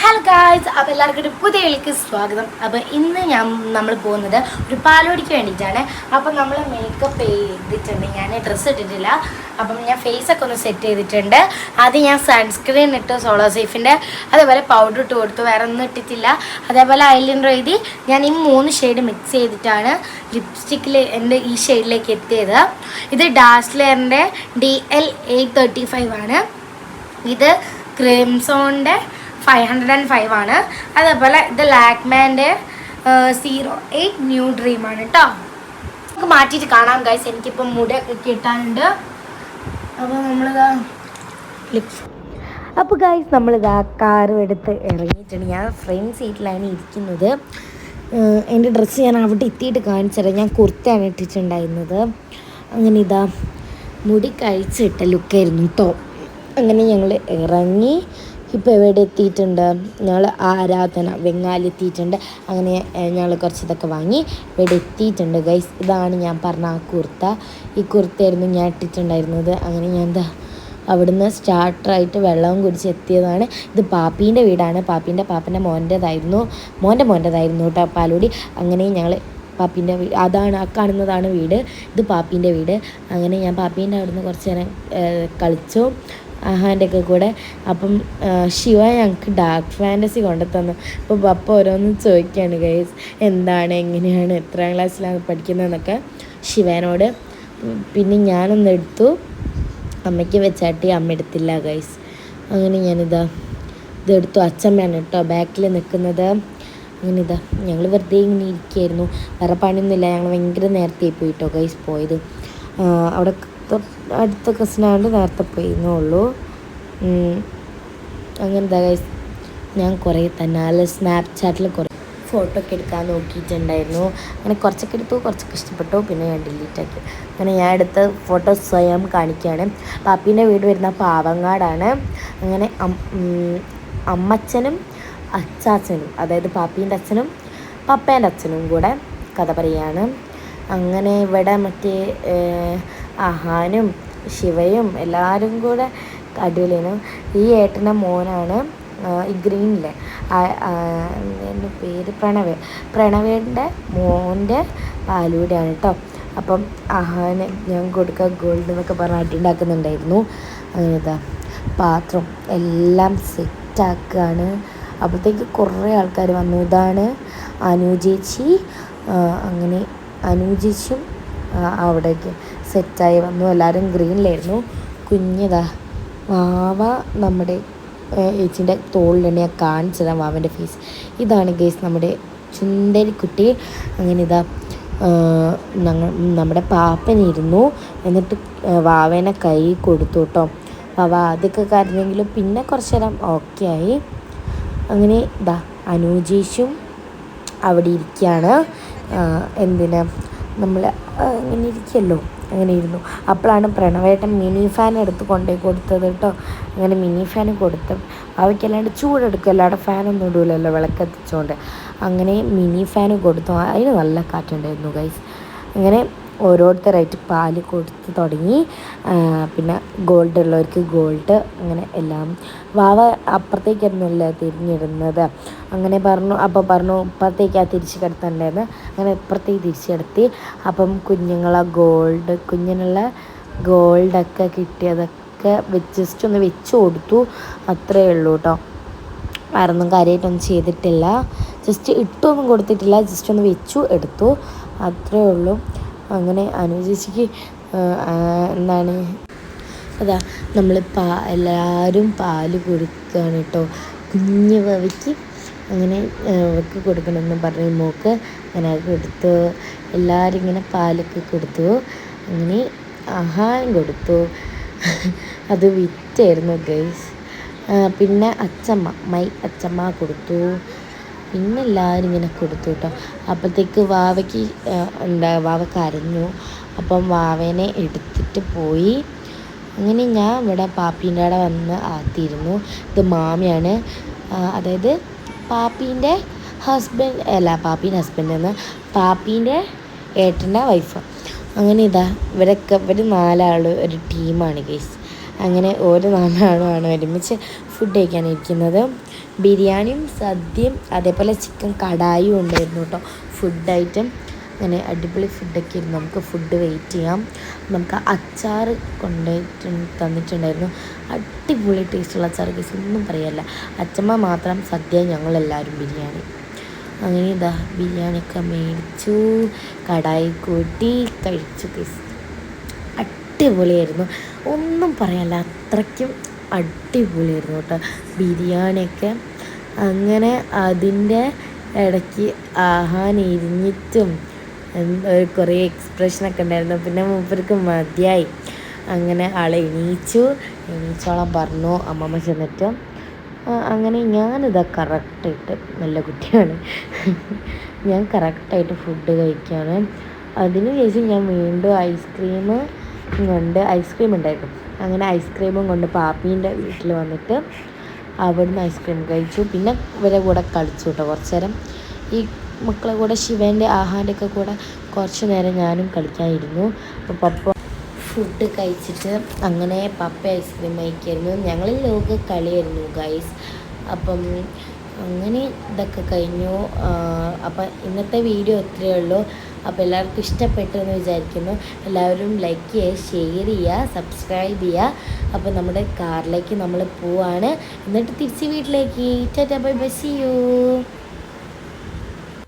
Hello guys അപ്പോൾ എല്ലാവർക്കും പുതിയ വിളിക്ക് സ്വാഗതം. അപ്പോൾ ഇന്ന് ഞാൻ നമ്മൾ പോകുന്നത് ഒരു പാലോടിക്ക് വേണ്ടിയിട്ടാണ്. അപ്പം നമ്മൾ മേക്കപ്പ് ചെയ്തിട്ടുണ്ട്. ഞാൻ ഡ്രസ്സ് ഇട്ടിട്ടില്ല. അപ്പം ഞാൻ ഫേസൊക്കെ ഒന്ന് സെറ്റ് ചെയ്തിട്ടുണ്ട്. അത് ഞാൻ സൺസ്ക്രീൻ ഇട്ടു സോളോ സേഫിന്റെ അതേപോലെ പൗഡർ ഇട്ട് കൊടുത്തു. വേറെ ഒന്നും ഇട്ടിട്ടില്ല. അതേപോലെ ഐലൈനർ എഴുതി ഞാൻ ഈ മൂന്ന് ഷെയ്ഡ് മിക്സ് ചെയ്തിട്ടാണ് ലിപ്സ്റ്റിക്കിൽ എന്റെ ഈ ഷെയ്ഡിലേക്ക് എത്തിയത്. ഇത് ഡാസ്ലെയറിന്റെ D L eight thirty five ആണ്. ഇത് ക്രിംസോണിന്റെ ഫൈവ് ഹൺഡ്രഡ് ആൻഡ് ഫൈവ് ആണ്. അതേപോലെ ഇത് ലാക്മാന്റെ സീറോ എയ്റ്റ് ന്യൂ ഡ്രീം ആണ് കേട്ടോ നമുക്ക് മാറ്റിയിട്ട് കാണാം ഗൈസ് എനിക്കിപ്പം മുടിയൊക്കെ കിട്ടാനുണ്ട്. അപ്പോൾ നമ്മളിതാ ലിപ്സ് അപ്പോൾ ഗൈസ് നമ്മളിതാ കാറും എടുത്ത് ഇറങ്ങിയിട്ടുണ്ട് ഞാൻ ഫ്രണ്ട് സീറ്റിലാണ് ഇരിക്കുന്നത്. എന്റെ ഡ്രസ്സ് ഞാൻ അവിടെ എത്തിയിട്ട് കാണിച്ചത് ഞാൻ കുർത്തയാണ് ഇട്ടിട്ടുണ്ടായിരുന്നത്. അങ്ങനെ ഇതാ മുടി കഴിച്ചിട്ട ലുക്കായിരുന്നു കേട്ടോ അങ്ങനെ ഞങ്ങൾ ഇറങ്ങി. ഇപ്പോൾ എവിടെ എത്തിയിട്ടുണ്ട്? ഞങ്ങൾ ആരാധന വെങ്ങാലി എത്തിയിട്ടുണ്ട്. അങ്ങനെ ഞങ്ങൾ കുറച്ച് ഇതൊക്കെ വാങ്ങി ഇവിടെ എത്തിയിട്ടുണ്ട്. ഗൈസ് ഇതാണ് ഞാൻ പറഞ്ഞ ആ കുർത്ത. ഈ കുർത്തയായിരുന്നു ഞാൻ ഇട്ടിട്ടുണ്ടായിരുന്നത്. അങ്ങനെ ഞാൻ എന്താ അവിടുന്ന് സ്റ്റാർട്ടറായിട്ട് വെള്ളവും കുടിച്ച് എത്തിയതാണ്. ഇത് പാപ്പീന്റെ വീടാണ്. പാപ്പീന്റെ പാപ്പന്റെ മോന്റേതായിരുന്നു. മോന്റെ മോന്റേതായിരുന്നു കേട്ടോ പാലോടി. അങ്ങനെ ഞങ്ങൾ പാപ്പീന്റെ വീട് അതാണ് ആ കാണുന്നതാണ് വീട്. ഇത് പാപ്പീന്റെ വീട്. അങ്ങനെ ഞാൻ പാപ്പീന്റെ അവിടുന്ന് കുറച്ച് നേരം കളിച്ചു. ആഹാന്റെ ഒക്കെ കൂടെ. അപ്പം ശിവ ഞങ്ങൾക്ക് ഡാർക്ക് ഫാന്റസി കൊണ്ടു തന്നു അപ്പോൾ പപ്പ ഓരോന്ന് ചോദിക്കുകയാണ് ഗൈസ് എന്താണ് എങ്ങനെയാണ് എത്രാം ക്ലാസ്സിലാണ് പഠിക്കുന്നതെന്നൊക്കെ? ശിവനോട് പിന്നെ ഞാനൊന്ന് എടുത്തു. അമ്മയ്ക്ക് വെച്ചാട്ടി അമ്മ എടുത്തില്ല ഗൈസ് അങ്ങനെ ഞാനിതാ ഇതെടുത്തു അച്ഛമ്മയാണ് കേട്ടോ ബാക്കിൽ നിൽക്കുന്നത്. അങ്ങനെ ഇതാ ഞങ്ങൾ വെറുതെ ഇങ്ങനെ ഇരിക്കുകയായിരുന്നു വേറെ പണിയൊന്നുമില്ല. ഞങ്ങൾ ഭയങ്കര നേരത്തെ പോയിട്ടോ ഗൈസ് പോയത്. അവിടെ അടുത്ത കസിനായതുകൊണ്ട് നേരത്തെ പോയിരുന്നേ ഉള്ളൂ ഉം. ഗൈസ് ഞാൻ കുറേ തന്നെ സ്നാപ്ചാറ്റിൽ കുറേ ഫോട്ടോ ഒക്കെ എടുക്കാൻ നോക്കിയിട്ടുണ്ടായിരുന്നു. അങ്ങനെ കുറച്ചൊക്കെ എടുത്തു കുറച്ചൊക്കെ ഇഷ്ടപ്പെട്ടു. പിന്നെ ഞാൻ ഡിലീറ്റ് ആക്കി. അങ്ങനെ ഞാൻ എടുത്ത ഫോട്ടോ സ്വയം കാണിക്കുകയാണ് പാപ്പീന്റെ വീട് വരുന്ന പാവങ്ങാടാണ്. അങ്ങനെ അമ്മച്ചനും അച്ചാച്ചനും അതായത് പാപ്പീന്റെ അച്ഛനും പപ്പേന്റെ അച്ഛനും കൂടെ കഥ പറയാണ്. അങ്ങനെ ഇവിടെ മറ്റേ അഹാനും ശിവയും എല്ലാവരും കൂടെ അടിപൊളിയാണ്. ഈ ഏട്ടന്റെ മോനാണ് ഈ ഗ്രീനിലെ. എന്റെ പേര് പ്രണവ്. പ്രണവേന്റെ മോന്റെ പാലൂടെയാണ് കേട്ടോ അപ്പം അഹാന് ഞാൻ കൊടുക്കുക ഗോൾഡ് എന്നൊക്കെ പറഞ്ഞ് അടിയുണ്ടാക്കുന്നുണ്ടായിരുന്നു. അങ്ങനെ ഇതാ പാത്രം എല്ലാം സെറ്റാക്കുകയാണ് അപ്പോഴത്തേക്ക് കുറേ ആൾക്കാർ വന്നു. ഇതാണ് അനു ചേച്ചി. അങ്ങനെ അനു ചേച്ചിയും ആ, അവിടേക്ക് സെറ്റായി വന്നു. എല്ലാവരും ഗ്രീനിലായിരുന്നു. കുഞ്ഞതാ വാവ നമ്മുടെ ഏച്ചിന്റെ തോളിലാണ് ഞാൻ കാണിച്ചതാണ് വാവന്റെ ഫേസ് ഇതാണ് ഗേസ് നമ്മുടെ ചുണ്ടരിക്കുട്ടി. അങ്ങനെ ഇതാ ഞങ്ങൾ നമ്മുടെ പാപ്പനിരുന്നു എന്നിട്ട് വാവേനെ കൈ കൊടുത്തു കേട്ടോ. വാവ ആദ്യമൊക്കെ കരഞ്ഞെങ്കിലും പിന്നെ കുറച്ച് നേരം ഓക്കെ ആയി. അങ്ങനെ ഇതാ അനൂജേഷും അവിടെ ഇരിക്കുകയാണ്. എന്തിനാ? നമ്മൾ ഇങ്ങനെ ഇരിക്കുമല്ലോ അങ്ങനെ ഇരുന്നു. അപ്പോഴാണ് പ്രണവേട്ടൻ മിനി ഫാൻ എടുത്ത് കൊണ്ടേ കൊടുത്തത് കേട്ടോ. അങ്ങനെ മിനി ഫാൻ കൊടുത്ത് അവയ്ക്കല്ലാണ്ട് ചൂടെടുക്കുമല്ലോ അവിടെ ഫാനൊന്നും ഇടൂലല്ലോ വിളക്കെത്തിച്ചുകൊണ്ട് അങ്ങനെ മിനി ഫാൻ കൊടുത്തു. അതിന് നല്ല കാറ്റുണ്ടായിരുന്നു ഗൈസ് അങ്ങനെ ഓരോരുത്തരായിട്ട് പാൽ കൊടുത്ത് തുടങ്ങി പിന്നെ ഗോൾഡ് ഉള്ളവർക്ക് ഗോൾഡ് അങ്ങനെ എല്ലാം. വാവ അപ്പുറത്തേക്കായിരുന്നല്ല തിരിഞ്ഞിരുന്നത് അങ്ങനെ പറഞ്ഞു അപ്പോൾ പറഞ്ഞു ഇപ്പുറത്തേക്കാണ് തിരിച്ച് കിടത്തണ്ടായിരുന്നു. അങ്ങനെ ഇപ്പുറത്തേക്ക് തിരിച്ച് കിടത്തി അപ്പം കുഞ്ഞുങ്ങളെ ഗോൾഡ് കുഞ്ഞിനുള്ള ഗോൾഡൊക്കെ കിട്ടിയതൊക്കെ ജസ്റ്റ് ഒന്ന് വെച്ച് കൊടുത്തു. അത്രയേ ഉള്ളൂ കേട്ടോ. വേറൊന്നും കാര്യമായിട്ടൊന്നും ചെയ്തിട്ടില്ല. ജസ്റ്റ് ഇട്ടൊന്നും കൊടുത്തിട്ടില്ല ജസ്റ്റ് ഒന്ന് വെച്ചു എടുത്തു. അത്രേ ഉള്ളൂ. അങ്ങനെ അനുചേച്ചിക്ക് എന്താണ്? അതാ നമ്മൾ പാ എല്ലാവരും പാൽ കൊടുക്കുകയാണ് കേട്ടോ കുഞ്ഞു അങ്ങനെ അവർക്ക് കൊടുക്കണമെന്ന് പറഞ്ഞ് മോക്ക് അങ്ങനെ കൊടുത്തു. എല്ലാവരും ഇങ്ങനെ പാലൊക്കെ കൊടുത്തു. അങ്ങനെ ആഹാരം കൊടുത്തു. അത് വിറ്റായിരുന്നു ഗൈസ് പിന്നെ അച്ചമ്മ മൈ അച്ചമ്മ കൊടുത്തു. പിന്നെ എല്ലാവരും ഇങ്ങനെ കൊടുത്തു കേട്ടോ. അപ്പോഴത്തേക്ക് വാവയ്ക്ക് എന്താ വാവ കരഞ്ഞു. അപ്പം വാവേനെ എടുത്തിട്ട് പോയി. അങ്ങനെ ഞാൻ ഇവിടെ പാപ്പീന്റെ അവിടെ വന്ന് ആത്തിയിരുന്നു. ഇത് മാമയാണ്. അതായത് പാപ്പീന്റെ ഹസ്ബൻഡ് അല്ല പാപ്പീന്റെ ഹസ്ബൻഡ് എന്ന് പാപ്പീന്റെ ഏട്ടന്റെ വൈഫ് അങ്ങനെ ഇതാ ഇവരൊക്കെ ഇവർ നാലാൾ ഒരു ടീമാണ് ഗേസ് അങ്ങനെ ഓരോ നാലാളുമാണ് ഒരുമിച്ച് ഫുഡ് കഴിക്കാനിരിക്കുന്നത്. ബിരിയാണിയും സദ്യയും അതേപോലെ ചിക്കൻ കടായും ഉണ്ടായിരുന്നു കേട്ടോ. ഫുഡ് ഐറ്റം അങ്ങനെ അടിപൊളി ഫുഡൊക്കെ ഇരുന്നു നമുക്ക് ഫുഡ് വെയിറ്റ് ചെയ്യാം. നമുക്ക് അച്ചാർ കൊണ്ടുപോയിട്ട് തന്നിട്ടുണ്ടായിരുന്നു. അടിപൊളി ടേസ്റ്റുള്ള അച്ചാർ കേസ് ഒന്നും പറയല്ല അച്ചമ്മ മാത്രം സദ്യ ഞങ്ങളെല്ലാവരും ബിരിയാണി. അങ്ങനെ ഇതാ ബിരിയാണിയൊക്കെ മേടിച്ചു. കടായി കൂട്ടി കഴിച്ചു കേസ് അടിപൊളിയായിരുന്നു. ഒന്നും പറയാല്ല അത്രയ്ക്കും അടിപൊളിയായിരുന്നു കേട്ടോ. ബിരിയാണിയൊക്കെ അങ്ങനെ അതിന്റെ ഇടയ്ക്ക് ആഹാൻ ഇരിഞ്ഞിട്ടും കുറേ എക്സ്പ്രഷനൊക്കെ ഉണ്ടായിരുന്നു. പിന്നെ മൂപ്പർക്ക് മതിയായി. അങ്ങനെ ആളെ എണീച്ചു. എണീച്ചോളം പറഞ്ഞു. അമ്മമ്മ ചെന്നിട്ട് അങ്ങനെ ഞാനിതാ കറക്റ്റായിട്ട് നല്ല കുട്ടിയാണ്. ഞാൻ കറക്റ്റായിട്ട് ഫുഡ് കഴിക്കുകയാണ് അതിന് ശേഷം ഞാൻ വീണ്ടും ഐസ്ക്രീം കൊണ്ട് ഐസ്ക്രീം ഉണ്ടായിരുന്നു. അങ്ങനെ ഐസ്ക്രീമും കൊണ്ട് പാപ്പീന്റെ വീട്ടിൽ വന്നിട്ട് അവിടുന്ന് ഐസ്ക്രീം കഴിച്ചു. പിന്നെ ഇവരെ കൂടെ കളിച്ചു കേട്ടോ കുറച്ച് നേരം ഈ മക്കളെ കൂടെ ശിവന്റെ ആഹാന്റെ ഒക്കെ കൂടെ കുറച്ച് നേരം ഞാനും കളിക്കാനിരുന്നു. അപ്പോൾ പപ്പ ഫുഡ് കഴിച്ചിട്ട് അങ്ങനെ പപ്പ ഐസ്ക്രീം കഴിക്കായിരുന്നു. ഞങ്ങൾ ലോക കളിയായിരുന്നു ഗൈസ് അപ്പം അങ്ങനെ ഇതൊക്കെ കഴിഞ്ഞു. അപ്പം ഇന്നത്തെ വീഡിയോ ഇത്രയേ ഉള്ളൂ. അപ്പോൾ എല്ലാവർക്കും ഇഷ്ടപ്പെട്ടു എന്ന് വിചാരിക്കുന്നു. എല്ലാവരും ലൈക്ക് ചെയ്യുക ഷെയർ ചെയ്യുക സബ്സ്ക്രൈബ് ചെയ്യുക. അപ്പോൾ നമ്മുടെ കാറിലേക്ക് നമ്മൾ പോവാണ്. എന്നിട്ട് തിരിച്ച് വീട്ടിലേക്ക്. Tata bye bye see you